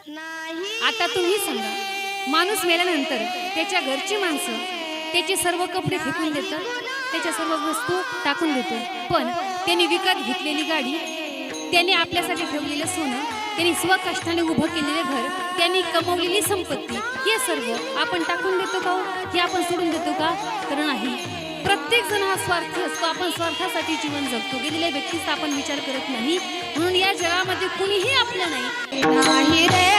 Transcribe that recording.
आता तुम्ही सांगा. माणूस मेल्यानंतर त्याच्या घरची माणसं त्याचे सर्व कपडे फेकून देतात त्याच्या सर्व वस्तू टाकून देतो पण त्यांनी विकत घेतलेली गाडी त्याने आपल्यासाठी ठेवलेलं सोनं त्यांनी स्वकष्टाने उभं केलेलं घर त्यांनी कमवलेली संपत्ती हे सर्व आपण टाकून देतो का हो? हे आपण सोडून देतो का? तर नाही. प्रत्येक जण हा स्वार्थी असतो. आपण स्वार्थासाठी जीवन जगतो. गेलेल्या व्यक्तीचा आपण विचार करत नाही. म्हणून या जगामध्ये कुणीही आपलं नाही. नाही रे.